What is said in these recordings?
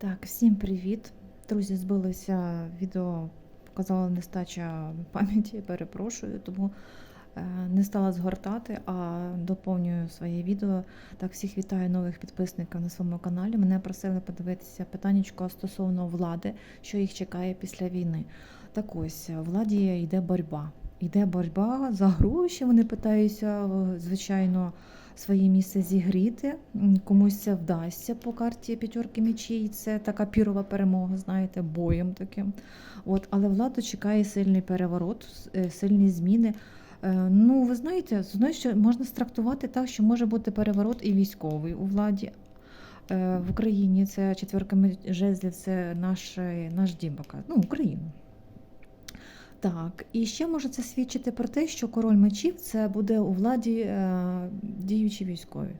Так, всім привіт. Друзі, збилося відео, показала нестача пам'яті, перепрошую, тому е, не стала згортати, а доповнюю своє відео. Так, всіх вітаю нових підписників на своєму каналі. Мене просили подивитися питаннячко стосовно влади, що їх чекає після війни. Так ось, владі йде боротьба. Йде боротьба за гроші. Вони питаються, е, звичайно, своє місце зігріти. Комусь це вдасться по карті п'ятерки мечей. Це така пірова перемога, знаєте, боєм таким. От, але владу чекає сильний переворот, е, сильні зміни. Е, Ну, ви знаєте, що можна страктувати так, що може бути переворот і військовий у владі. В Україні це четверка жезлів, це наш, наш дім, ну, Україну. Так, і ще може це свідчити про те, що король мечів це буде у владі е, діючі військові.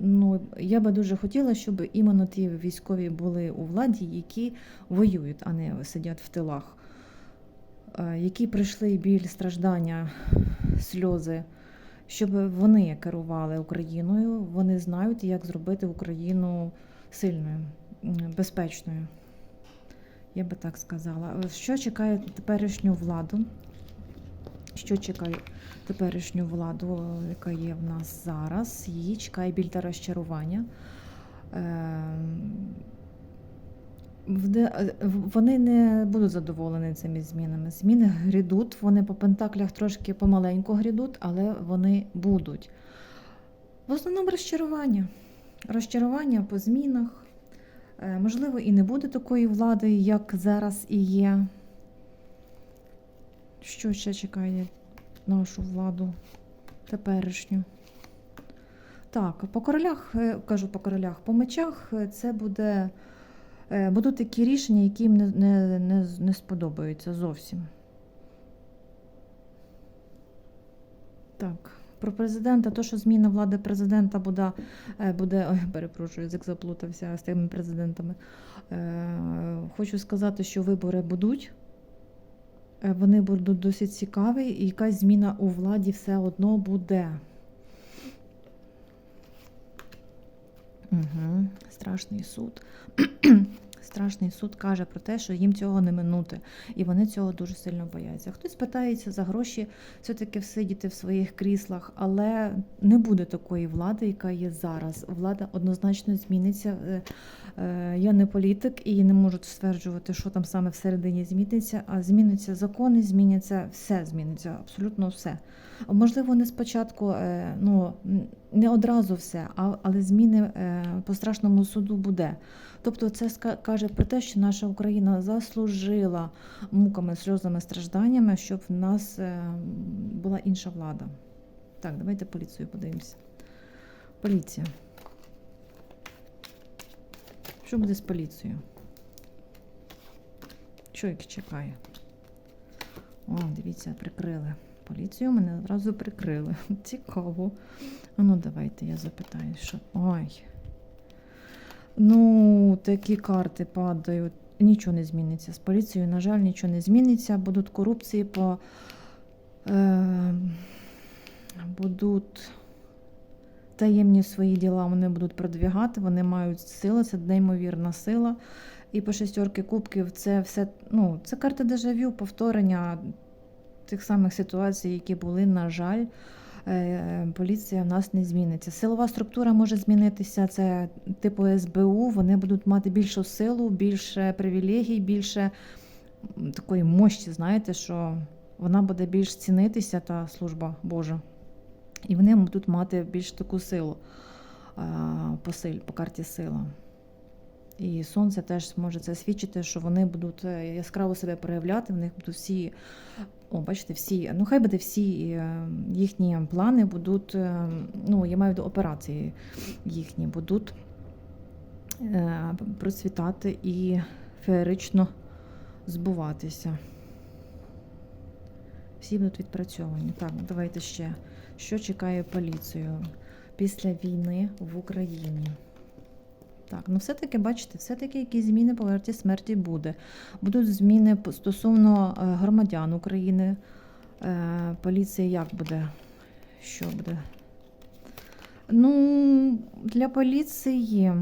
Ну, я би дуже хотіла, щоб іменно ті військові були у владі, які воюють, а не сидять в тилах, е, які пройшли біль, страждання, сльози, щоб вони керували Україною, вони знають, як зробити Україну сильною, безпечною. Я би так сказала. Е, Що чекає теперішню владу? Що чекає теперішню владу, е, яка є в нас зараз? Її чекає біль та розчарування. Е, Вони не будуть задоволені цими змінами. Зміни грядуть, вони по пентаклях трошки помаленьку грядуть, але вони будуть. В основному розчарування. Розчарування по змінах. Е, Можливо, і не буде такої влади, як зараз і є. Що ще чекає нашу владу теперішню? Так, по королях, е, кажу по королях, по мечах е, це буде, будуть такі рішення, які їм не, не, не, не сподобаються зовсім. Так, про президента, то, що зміна влади президента буде, е, буде ой, перепрошую, язик заплутався з тими президентами. Е, Хочу сказати, що вибори будуть. Е, Вони будуть досить цікаві, і якась зміна у владі все одно буде. Угу. Страшний суд. Страшний суд каже про те, що їм цього не минути, і вони цього дуже сильно бояться. Хтось питається за гроші все-таки всидіти в своїх кріслах, але не буде такої влади, яка є зараз. Влада однозначно зміниться. Е, е, Я не політик і не можу стверджувати, що там саме всередині зміниться, а зміняться закони, зміняться все зміниться, абсолютно все. Можливо, не спочатку, е, ну не одразу все, але зміни по страшному суду буде. Тобто, це ска- каже про те, що наша Україна заслужила муками, сльозами, стражданнями, щоб в нас е, була інша влада. Так, давайте поліцію подивимося. Поліція. Що буде з поліцією? Що їх чекає? О, дивіться, прикрили. Поліцію мене одразу прикрили. Цікаво. А Ну, давайте я запитаю, що. Ой. Ну, такі карти падають. Нічого не зміниться. З поліцією, на жаль, нічого не зміниться. Будуть корупції по. Е, будуть таємні свої діла вони будуть продвігати, вони мають силу, це неймовірна сила. І по шестерки кубків це все, ну, це карта дежавю, повторення тих самих ситуацій, які були, на жаль. Е, Поліція в нас не зміниться. Силова структура може змінитися. Це типу СБУ. Вони будуть мати більшу силу, більше привілегій, більше такої мощі, знаєте, що вона буде більш цінитися, та служба Божа. І вони будуть мати більш таку силу а, по, силь, по карті сила. І сонце теж може це свідчити, що вони будуть е, яскраво себе проявляти, в них будуть всі, о, бачите, всі, ну хай буде всі е, їхні плани будуть, е, ну, я маю виду операції їхні будуть процвітати і феєрично збуватися. Всі будуть відпрацьовані. Так, давайте ще. Що чекає поліцію після війни в Україні? Так, ну все-таки, бачите, все-таки якісь зміни по варті смерті буде. Будуть зміни стосовно е, громадян України. Е, Поліція як буде? Що буде? Ну, для поліції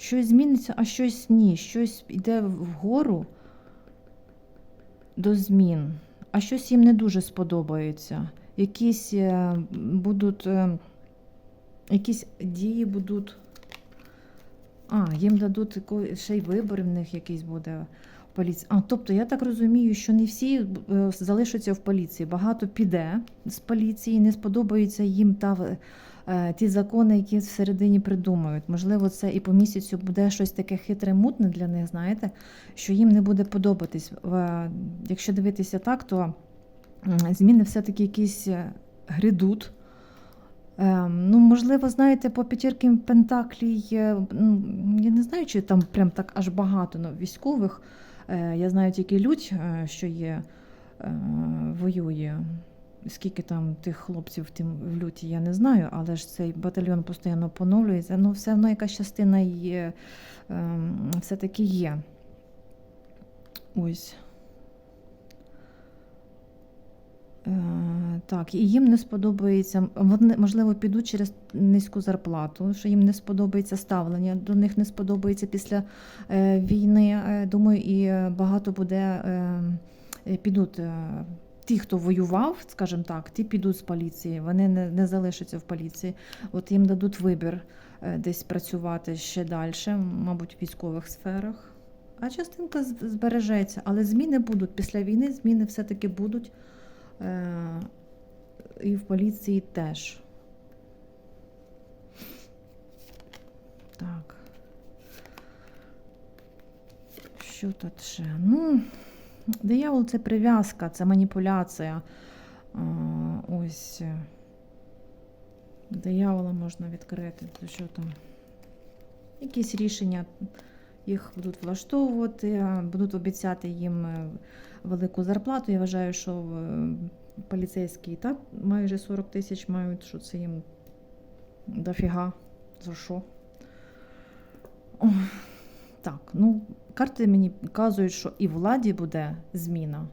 Щось зміниться, а щось ні. Щось йде вгору до змін, а щось їм не дуже сподобається. Якісь е, будуть, якісь дії будуть. А, їм дадуть ще й вибори в них якийсь буде в поліції. А, тобто я так розумію, що не всі е, залишаться в поліції. Багато піде з поліції, не сподобаються їм та е, ті закони, які всередині придумають. Можливо, це і по місяцю буде щось таке хитре, мутне для них, знаєте, що їм не буде подобатись. Е, Якщо дивитися так, то зміни все-таки якісь грядуть. Ем, ну, можливо, знаєте, по п'ятірки Пентаклій, ну, я не знаю, чи там прям так аж багато ну, військових. Е, я знаю тільки лють, е, що є, е, воює. Скільки там тих хлопців тим, в люті, я не знаю, але ж цей батальйон постійно поновлюється. Ну, все одно якась частина є, ем, все-таки є. Ось. Е, Так, і їм не сподобається, вони, можливо, підуть через низьку зарплату, що їм не сподобається ставлення, до них не сподобається після е, війни. Е, Думаю, і багато буде е, підуть. Ті, хто воював, скажімо так, ті підуть з поліції, вони не, не залишаться в поліції. От їм дадуть вибір десь працювати ще далі, мабуть, в військових сферах. А частинка збережеться, але зміни будуть. Після війни зміни все-таки будуть. І в поліції теж. Так. Що тут ще? Ну, диявол це прив'язка, це маніпуляція. Ось. е, Диявола можна відкрити. То що там? Якісь рішення їх будуть влаштовувати, будуть обіцяти їм е, велику зарплату. Я вважаю, що е, поліцейські і так майже 40 тисяч мають, що це їм дофіга. За що? Так, ну, карти мені показують, що і в владі буде зміна,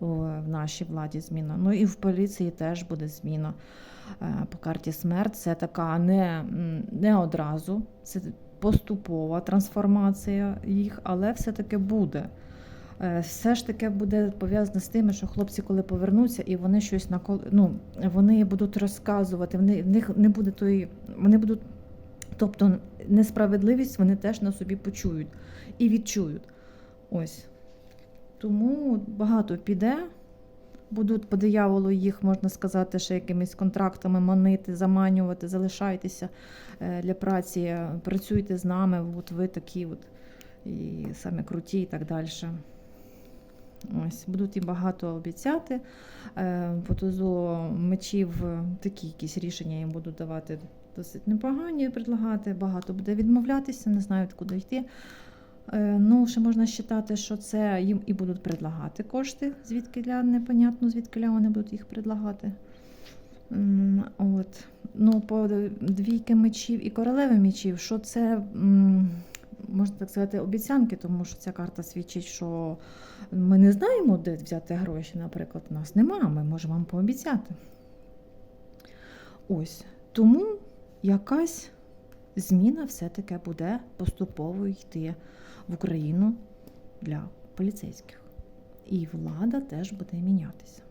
в нашій владі зміна, ну і в поліції теж буде зміна. Е, По карті смерть це така не, не одразу, це поступова трансформація їх, але все-таки буде. Е, Все ж таки буде пов'язане з тим, що хлопці, коли повернуться, і вони щось накол... ну, вони будуть розказувати, вони, в них не буде тої, вони будуть, тобто несправедливість вони теж на собі почують і відчують. Ось. Тому багато піде. Будуть по дияволу їх, можна сказати, ще якимись контрактами манити, заманювати, залишайтеся е, для праці, працюйте з нами, от ви такі от і саме круті і так далі. Ось, будуть і багато обіцяти. Е, По тузу мечів е, такі якісь рішення їм будуть давати досить непогані, предлагати. Багато буде відмовлятися, не знають, куди йти. Е, Ну, ще можна вважати, що це їм і будуть предлагати кошти, звідки непонятно, звідки вони будуть їх предлагати. От. Ну, по двійки мечів і королеви мечів, що це, можна так сказати, обіцянки, тому що ця карта свідчить, що ми не знаємо, де взяти гроші, наприклад, у нас нема, ми можемо вам пообіцяти. Ось. Тому якась зміна все-таки буде поступово йти в Україну для поліцейських. І влада теж буде мінятися.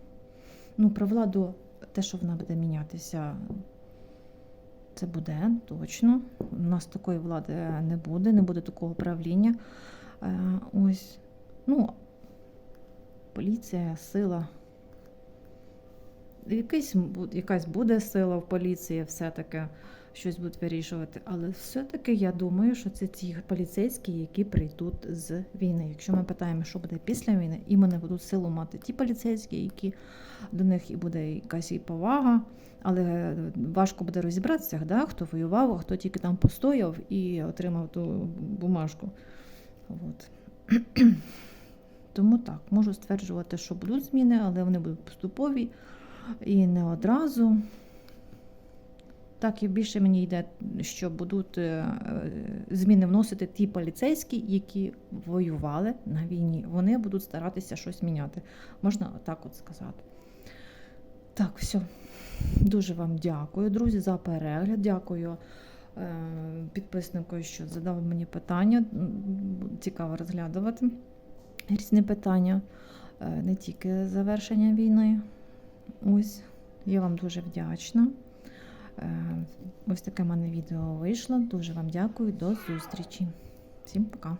Ну, про владу, те, що вона буде мінятися, це буде точно. У нас такої влади не буде, не буде такого правління. Е, Ось, ну, поліція, сила. Якийсь, якась буде сила в поліції, все-таки щось будуть вирішувати. Але все-таки я думаю, що це ті поліцейські, які прийдуть з війни. Якщо ми питаємо, що буде після війни, іменно будуть силу мати ті поліцейські, які до них і буде якась і повага. Але важко буде розібратися, да, хто воював, а хто тільки там постояв і отримав ту бумажку. От. Тому так, можу стверджувати, що будуть зміни, але вони будуть поступові і не одразу. Так, і більше мені йде, що будуть е, зміни вносити ті поліцейські, які воювали на війні. Вони будуть старатися щось міняти. Можна так от сказати. Так, все. Дуже вам дякую, друзі, за перегляд. Дякую е, підписнику, що задав мені питання. Цікаво розглядувати різні питання, е, не тільки завершення війни. Ось, я вам дуже вдячна. Е, Ось таке в мене відео вийшло. Дуже вам дякую. До зустрічі. Всім пока.